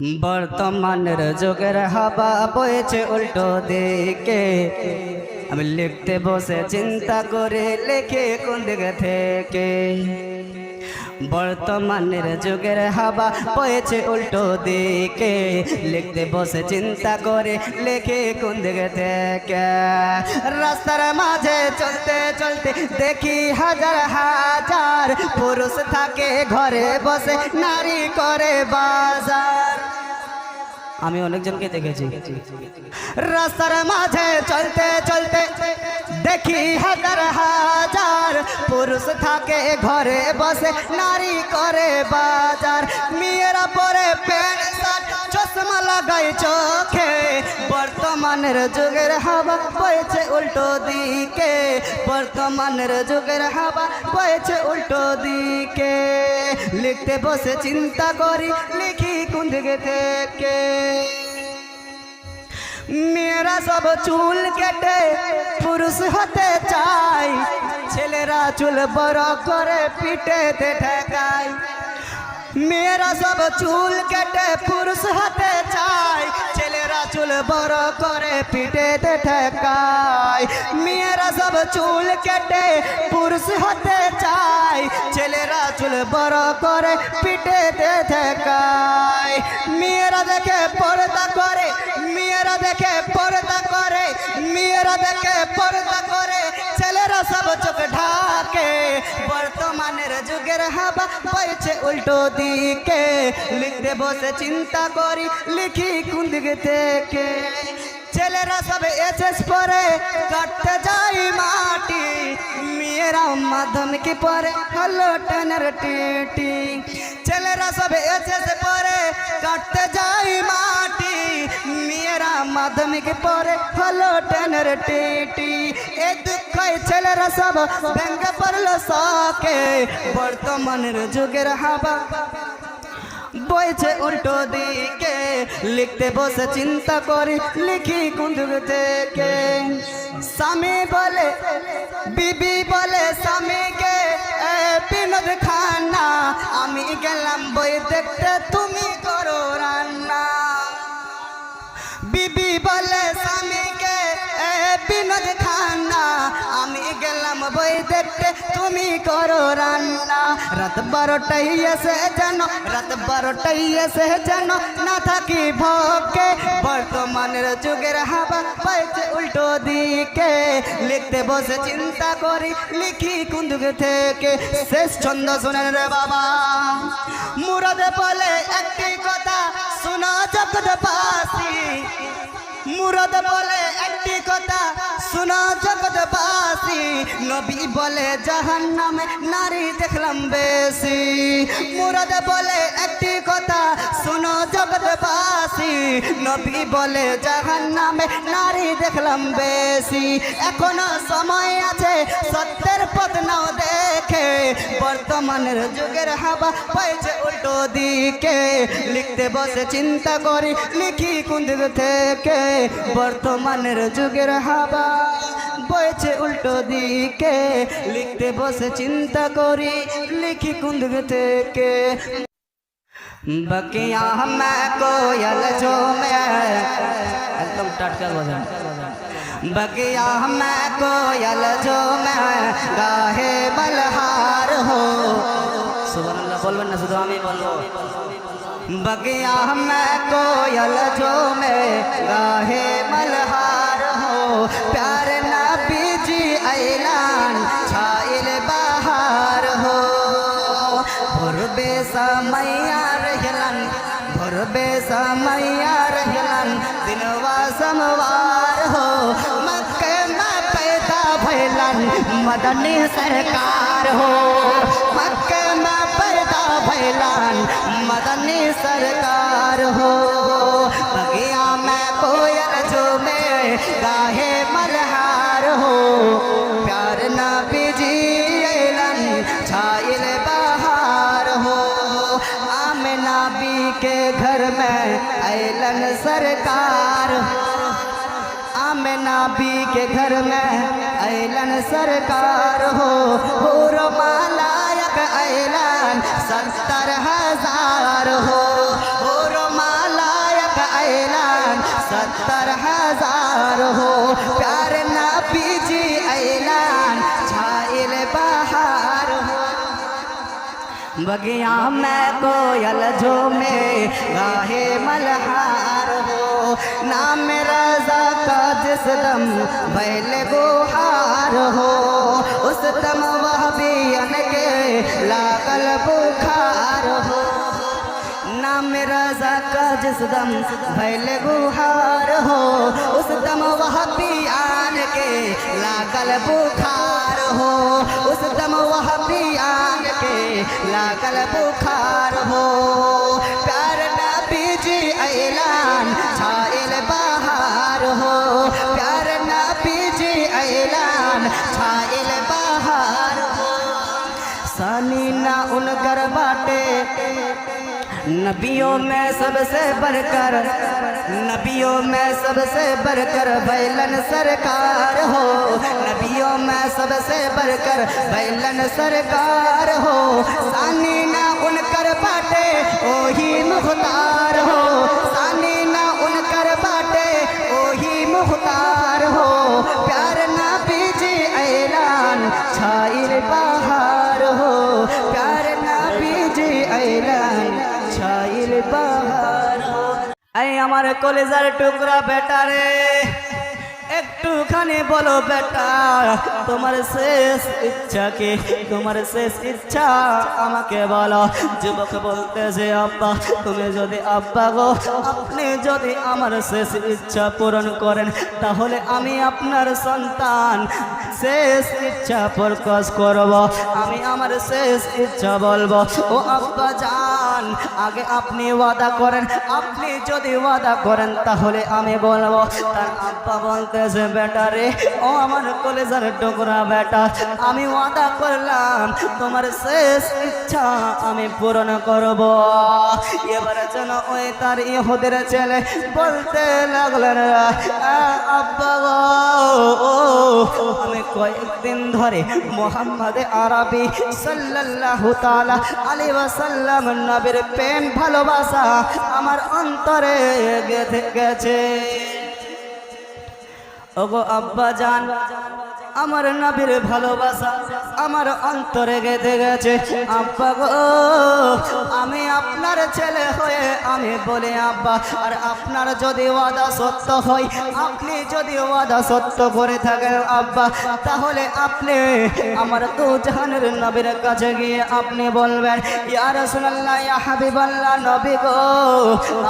বর্তমানের যুগের হাবা বয়েছে উল্টো দিকে। আমি লিখতে বসে চিন্তা করে লেখে কোন দিকে থেকে? বর্তমানের যুগের হাবা পয়েছে উল্টো দিকে। লিখতে বসে চিন্তা করে, লেখে কোন দিকে থেকে? রাস্তার মাঝে চলতে চলতে দেখি হাজার হাজার পুরুষ থাকে, ঘরে বসে নারী করে বাজার। আমি অনেকজনকে দেখেছি। রাস্তার মাঝে চলতে চলতে দেখি হাজার হাজার পুরুষ থাকে, ঘরে বসে নারী করে বাজার। মেয়েরা পরে প্যান্ট চশমা লাগাই চোখে বর্তমানের যুগের হাওয়া বইছে উল্টো দিকে। বর্তমানের যুগের হাওয়া বইছে উল্টো দিকে। লিখতে বসে চিন্তা করি, লিখি কোন দিকে থেকে। মেয়েরা সব চুল কেটে পুরুষ হতে চাই ছেলেরা চুল বড় করে পিঠেতে ঠেকায়। মেয়েরা সব চুল কেটে পুরুষ হতে চায়, ছেলেরা চুল বড় করে পিঠেতে ঠেকায়। মেয়েরা সব চুল কেটে পুরুষ হতে চায়, ছেলেরা চুল বড় করে পিঠেতে ঠেকায়। মেয়েরা দেখে পর্দা করে, মেয়েরা দেখে পর্দা করে, মেয়েরা দেখে পর্দা করে বর্তমানের যুগের হাবা পাইছে উল্টো দিকে। লিখতে বসে চিন্তা করি, লিখি কোন দিকে থেকে। ছেলেরা সব এসএস পরে কাটতে যাই মাটি। মেয়েরা মাধ্যমিক পরে হলো টেনের টিটি। ছেলেরা সব এসেস পরে, কাটতে যাই মাটি। মেয়েরা মাধ্যমিক পরে হলো টেনের টিটি। এ দুঃখ ছেলেরা সব ভেঙ্গে পড়ল শখে। বর্তমানের যুগের হাবা বইছে উল্টো দিকে। লিখতে বসে চিন্তা করি, লিখি কোন দিক থেকে। স্বামী বলে, বিবি বলে স্বামীকে আমি গেলাম বই দেখতে গেলাম দেখতে তুমি করো রান্না। রাত বারোটাই এসে যেন, রাত বারোটাই এসে যেন না থাকি ভকে বর্তমানের যুগের হাবা পাইছে উল্টো দিকে। লিখতে বসে চিন্তা করি, লিখি কোন দিক থেকে। শেষ ছন্দ শুনেন রে বাবা। মুরাদে বলে একটি কথা, শোনা জগৎ বাসী। মুরাদ বলে একটি কথা, শোনা জগৎবাসী নবী বলে জাহান নামে নারী দেখলাম বেশি। মুরাদ বলে, একটি কথা শোনো জগৎবাসী নবী বলে জাহান নামে নারী দেখলাম বেশি। এখনও সময় আছে, সত্যের পথ নাও দেখে। বর্তমানের যুগের হাবা পাইছে উল্টো দিকে। লিখতে বসে চিন্তা করি, লিখি কোন দিক থেকে? বর্তমানের যুগের হাবা বইছে উল্টো দিকে লিখতে বসে চিন্তা করি লিখি কোন দিক থেকে बकिया मैं कोयल जो मैं एकदम टटका बजा बगिया मैं कोयल जो मैं गाहे बलहार हो सुबह अल्लाह बोलबेन ना শুধু আমি বলবো बगिया मैं कोयल जो मैं गाहे मलहार हो प्यार समैया रहलन भोरबे समैया रहलन, दिनवा समवार हो, मक्के में पैदा भैलन मदनी सरकार हो। मक्के में पैदा भैलन मदनी सरकार हो। नबी के घर में ऐलन सरकार हो हुर मालायक ऐलन सत्तर हज़ार हो हुर माला सत्तर हज़ार हो। प्यार ना बीजी ऐलान छाइल बहार हो। बगिया में कोयल झूमे, गाहे मल्हार हो। नाम रजा का जिस दम बैल गुहार हो उस दम वह भी के लागल बुखार हो नाम रजा का जिस दम भैल गुहार हो उस दम वह पियान के लागल बुखार हो उस दम वह पियान के लागल बुखार हो प्यार ना बीजी ऐलान नबियों में सबसे बढ़कर, नबियों में सबसे बढ़कर बैलन सरकार हो। नबियों में सबसे बढ़कर बैलन सरकार हो। सानी ना उनकर बाटे ओही मुख्तार हो। আমার কলেজার টুকরা বেটা রে। একটুখানি বলো বেটা, তোমার শেষ ইচ্ছা কি? তোমার শেষ ইচ্ছা আমাকে বলো। যুবক বলতে যে, আব্বা, তুমি যদি আব্বা গো, আপনি যদি আমার শেষ ইচ্ছা পূরণ করেন, তাহলে আমি আপনার সন্তান। শেষ ইচ্ছা প্রকাশ করব। আমি আমার শেষ ইচ্ছা বলব, ও আব্বা যান আগে আপনি ওয়াদা করেন আপনি যদি ওয়াদা করেন তাহলে আমি বলব তার আব্বা বলতেছে বেটা রে ও আমার কলেজার টুকরা বেটা আমি ওয়াদা করলাম তোমার শেষ ইচ্ছা আমি পূরণ করব। এবার যেন ওই তার ইহুদের ছেলে বলতে লাগলেন আব্বা গো, আমি কয়েকদিন ধরে মোহাম্মদ আরবি সাল্লাল্লাহু তাআলা আলাইহি ওয়াসাল্লাম নবীর প্রেম ভালোবাসা আমার অন্তরে গেছে। ওগো আব্বা জান আমার নবীর ভালোবাসা আমার অন্তরে গেঁথে গেছে। আব্বা গো, আমি আপনার ছেলে হয়ে আমি বলি, আব্বা, আর আপনার যদি ওয়াদা সত্য হয়, আপনি যদি ওয়াদা সত্য করে থাকেন, আব্বা, তাহলে আপনি আমার তো জাহানের নবীর কাছে গিয়ে আপনি বলবেন, ইয়া রাসূলুল্লাহ, ইয়া হাবিবাল্লাহ, নবী গো,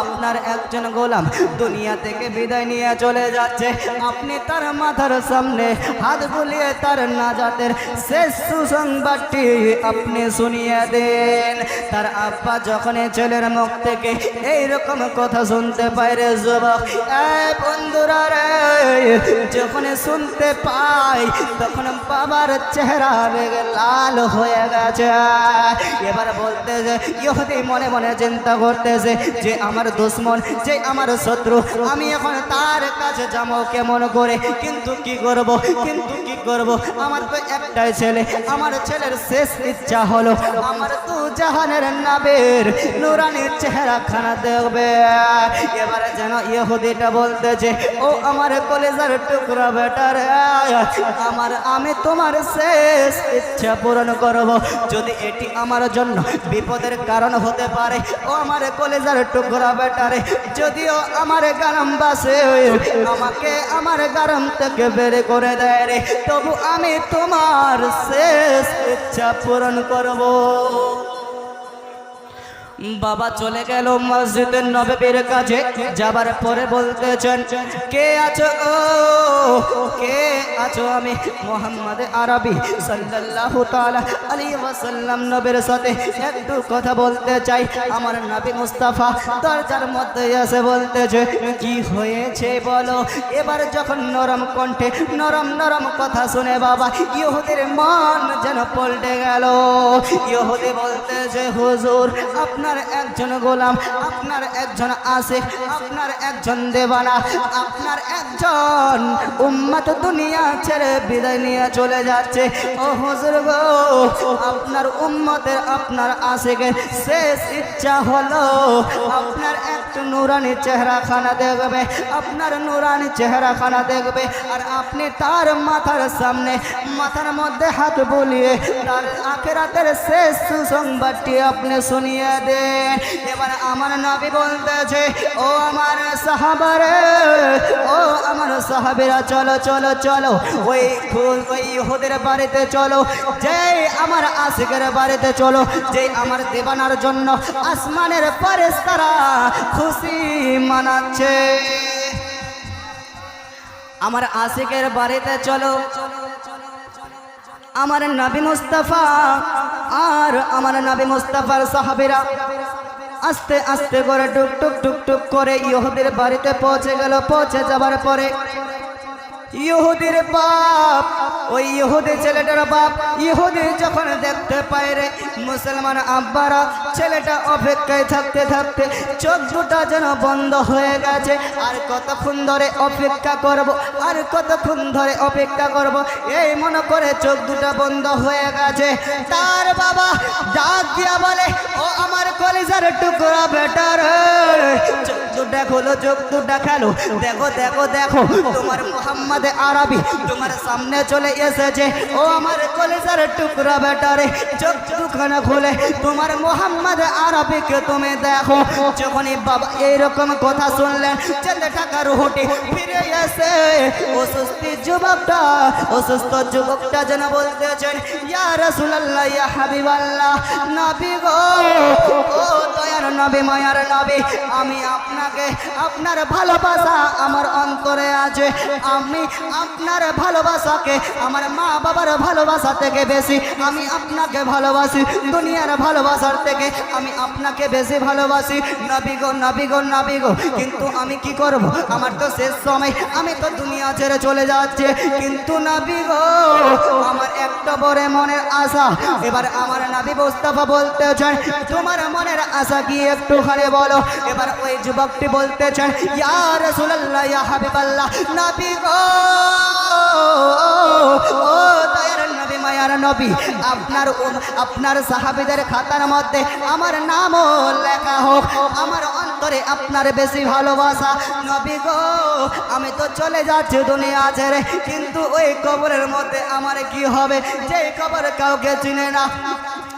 আপনার একজন গোলাম দুনিয়া থেকে বিদায় নিয়ে চলে যাচ্ছে। আপনি তার মাথার সামনে হাত বুলিয়ে তার নাজাতের শেষ সুসংবাদটি আপনি শুনিয়ে দেন। তার আব্বা যখন ছেলের মুখ থেকে এইরকম কথা শুনতে পায় রে যুবক বন্ধুরা রে, যখন শুনতে পাই, তখন বাবার চেহারা বেগে লাল হয়ে গেছে। এবার বলতেছে ইহুদি মনে মনে চিন্তা করতেছে যে আমার দুশ্মন, যে আমার শত্রু, আমি এখন তার কাছে যাব কেমন করে? কিন্তু কি করব? কিন্তু কি করব? আমার তো একটাই ছেলে, আমার ছেলের শেষ ইচ্ছা হলো আমার তু জাহানের নাবের নুরানির চেহারা খানা দেখবে। এবারে যেন ইহুদিটা বলতেছে, ও আমার কলেজার টুকরা বেটার আমার আমি তোমার শেষ ইচ্ছা পূরণ করব। যদি এটি আমার জন্য বিপদের কারণ হতে পারে, ও আমার কলেজার টুকরা বেটারে যদিও আমার গারম বাসে আমাকে আমার গারম থেকে বের করে দেয় রে তবু আমি তোমার শেষ ইচ্ছা পূরণ করব। বাবা চলে গেল মসজিদের নবীর কাছে। যাবার পরে বলতেছেন, কে আছো? ও, কে আছো আমি? মোহাম্মদ আরবি সাল্লাল্লাহু তাআলা আলাইহি ওয়াসাল্লাম নবীর সাথে একটু কথা বলতে চাই। আমার নবী মুস্তাফা দরজার মধ্যে এসে বলতেছে, কি হয়েছে বলো? এবার যখন নরম কণ্ঠে নরম নরম কথা শুনে বাবা ইহুদের মন যেন পল্টে গেল। ইহুদি বলতেছে, হুজুর, আপনার আপনার একজন গোলাম, আপনার একজন আশিক, আপনার একজন দেবানা আপনার একজন উম্মত দুনিয়া ছেড়ে বিদায় নিয়ে চলে যাচ্ছে। ও হুজুর গো, আপনার উম্মতের, আপনার আশিকের শেষ ইচ্ছা হলো আপনার একটু নুরানি চেহারা খানা দেখবে, আপনার নুরানি চেহারা খানা দেখবে, আর আপনি তার মাথার সামনে, মাথার মধ্যে হাত বলিয়ে তার আখেরাতের শেষ সুসংবাদটি আপনি শুনিয়ে দেন এবার আমার নবী বলতেছে, ও আমার সাহাবারে, ও আমার সাহাবেরা, চলো চলো চলো, ওই খু- ওই ইহুদের বাড়িতে চলো যে আমার আশিকের বাড়িতে চলো যে আমার দেবানার জন্য আসমানের পরে তারা খুশি মানাচ্ছে। আমার আশিকের বাড়িতে চলো চলো। আমার নবী মুস্তাফা, আর আমার নবী মুস্তাফার সাহাবেরা আস্তে আস্তে করে টুক টুক টুক টুক করে ইহুদের বাড়িতে পৌঁছে গেল। পৌঁছে যাবার পরে ইহুদির বাপ, ওই ইহুদি ছেলেটার বাপ, ইহুদি যখন দেখতে পায় রে, মুসলমান আব্বারা ছেলেটা অপেক্ষায় থাকতে থাকতে চোখ দুটা যেন বন্ধ হয়ে গেছে। আর কতক্ষণ ধরে অপেক্ষা করব, আর কতক্ষণ ধরে অপেক্ষা করব, এই মনে করে চোখ দুটা বন্ধ হয়ে গেছে। তার বাবা ডাক দিয়া বলে আমার কলিজার টুকরা বেটার চোখ দুটা খোলো, চোখ দুটা খেলো। দেখো দেখো দেখো, তোমার মোহাম্মদ আরবি তোমার সামনে চলে এসেছে। ও আমার কলিজার টুকরা বেটারে চোখ দুখানা খুলে, তোমার মোহাম্মদ আরবিকে তুমি দেখো। যখনই বাবা এইরকম কথা শুনলেন, ছেলে টাকার হোটে ফিরে এসে অসুস্থ যুবকটা অসুস্থ যুবকটা যেন বলতেছেন, ইয়া রাসূলুল্লাহ, ইয়া হাবিবাল্লাহ, নবী গো। আমি আপনাকে ভালোবাসা দুনিয়ার ভালোবাসার থেকে আমি আপনাকে বেশি ভালোবাসি। কিন্তু আমি কি করব? আমার তো শেষ সময়, আমি তো দুনিয়া ছেড়ে চলে যাচ্ছে। কিন্তু নবী আমার একটা বড় মনের আশা, এবার আমার নবী মুস্তাফা বলতে চান তোমার মনের আশা কি একটুখানি বলো? এবার ওই যুবকটি বলতেছেন ইয়া রাসূলুল্লাহ, ইয়া হাবিবাল্লাহ, নবী গো, ও দয়ার নবী, মায়ার নবী, আপনার আপনার সাহাবীদের খাতার মধ্যে আমার নামও লেখা হোক। আমার অন্তরে আপনার বেশি ভালোবাসা। নবী গো, আমি তো চলে যাচ্ছি দুনিয়া ছেড়ে, কিন্তু ওই কবরের মধ্যে আমার কি হবে? যে কবর কাউকে চিনে না।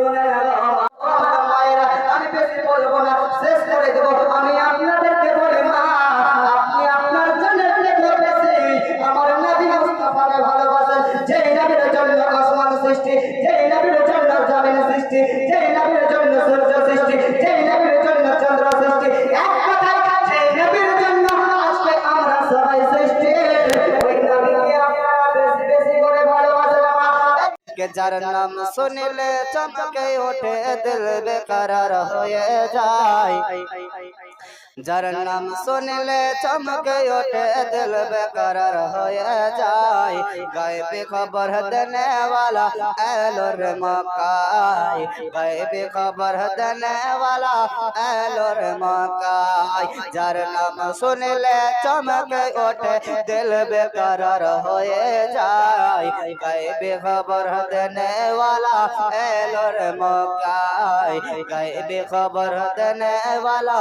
আপনি যার নাম শুনিলে চমকে ওঠে দিল বেকরার হয়ে যায়। যার নাম শুনিলে চমকে ওঠে দিল বেকরার হয়ে যায় গায়েবী খবর দেনে वाला एलो रे मकाई गायबी खबर देने वाला एलो रे मकाई যার নাম শুনিলে চমকে ওঠে দিল বেকরার হয়ে যায় গায়বী খবর দেনে वाला एलो रे मकाई गायबी खबर देने वाला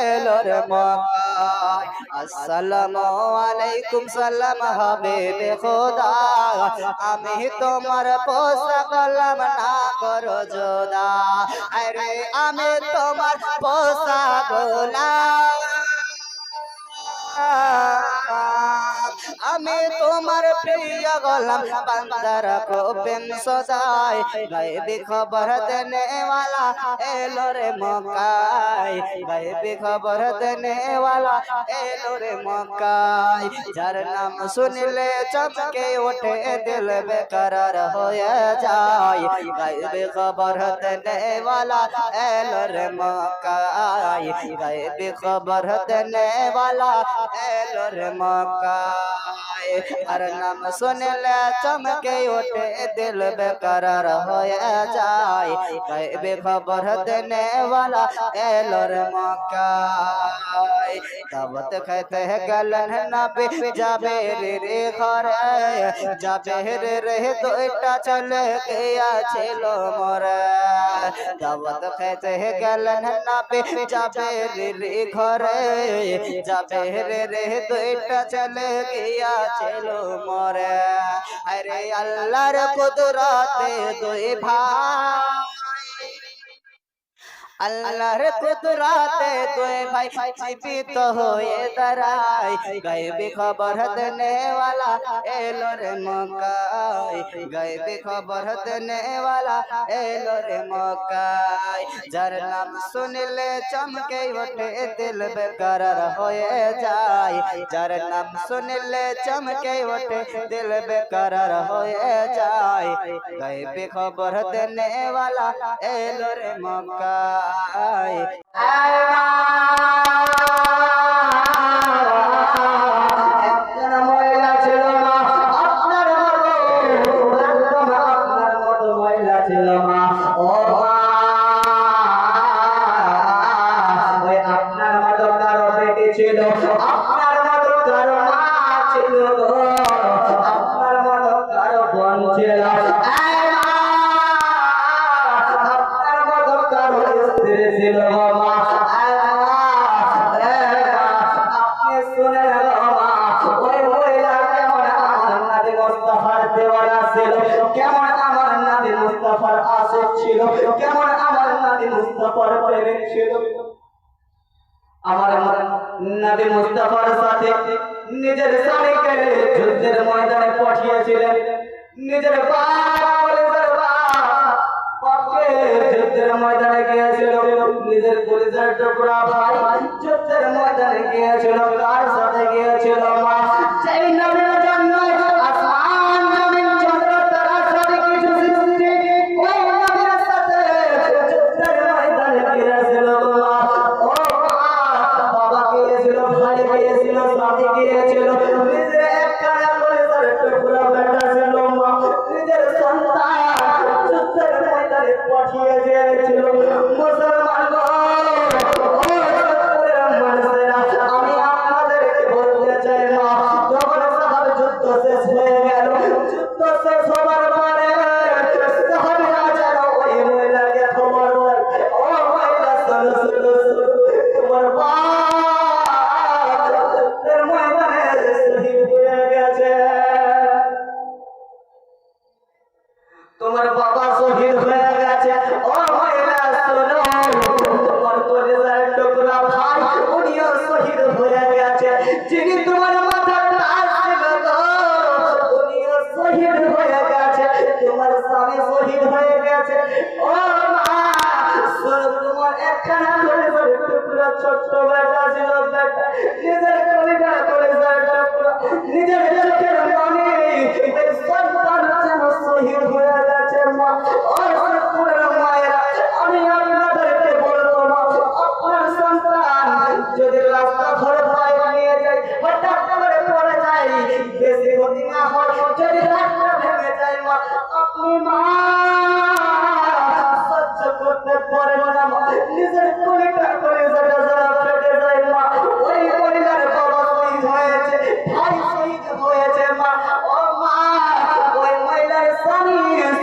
एलो রে মকাই আসসালামু আলাইকুম, সালাম হাবিবে খোদা। আমি তোমার পোষা কলম না করো জোদা। আরে আমি তোমার পোষা গোলাম আমি তোমার প্রিয় গোলাম বান্দার প্রেম সদাই গায়বি খবর দেনে वाला এলো রে মকাই গায়বি খবর দেনে वाला এলো রে মকাই যার নাম শুনলে চমকে ওঠে দিল বেকরার হয়ে যায় গায়বি খবর দেনে वाला এলো রে মকাই গায়বি খবর দেনে वाला এলো রে মকাই আর নাম শুনলে চমকে ওঠে, দিল বেকরার হয়ে যায়। গায়বে খবর দেনে वाला এলো রে মকাই দাওয়াত খাইতে গেলেন নবী যাবে রে ঘরে। যাবে রে রে দুইটা চলে গিয়াছিল মরে। দাওয়াত খেতে গেলেন নবী যাবে রে রে ঘরে, যাবে রে রে, দুইটা চলে গিয়া ছিল মরে। আরে আল্লাহর কুদরতে দুই ভাই আল্লাহর কুদরাতে দুই ভাই জীবিত হয়ে দাঁড়ায় গায়বী খবর দেনে वाला এলো রে মকাই গায়বী খবর দেনে वाला এলো রে মকাই যার নাম শুনলে চমকে ওঠে দিল বেকরার হয়ে যায় যার নাম শুনলে চমকে ওঠে দিল বেকরার হয়ে যায় গায়বী খবর দেনে वाला এলো রে মকাই একজন মুস্তাফার আশিক ছিল। কেমন আমার নবী মুস্তাফার প্রেমিক ছিল? আমার নবী মুস্তাফার সাথে নিজের স্বামীকে যুদ্ধের ময়দানে পাঠিয়েছিলেন। নিজের যুদ্ধের ময়দানে গিয়েছিল। নিজের কলেজের টুকরা ভাই যুদ্ধের ময়দানে গিয়েছিল। কার সাথে গিয়েছিল মা? সেই জীবনে শহীদ হয়ে গেছে। ও মা তোমার একখানা করে টুকরা, ছোট্ট বেটা ছিল নিজের কলিটা করে নিজের লোকের মনে সন্তান যেন শহীদ হয়ে গেছে, মা। যদি রাস্তা ধরে ভয় নিয়ে যায়, হঠাৎ করে পড়ে যায়, বেশি ক্ষতি না হয়, যদি সহ্য করতে পারে না নিজের কলিটা করে যেটা যারা ফেটে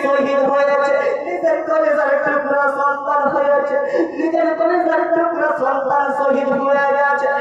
শহীদ হয়েছে ভাই নিজের কলেজার টুকরা সন্তান শহীদ হয়ে গেছে।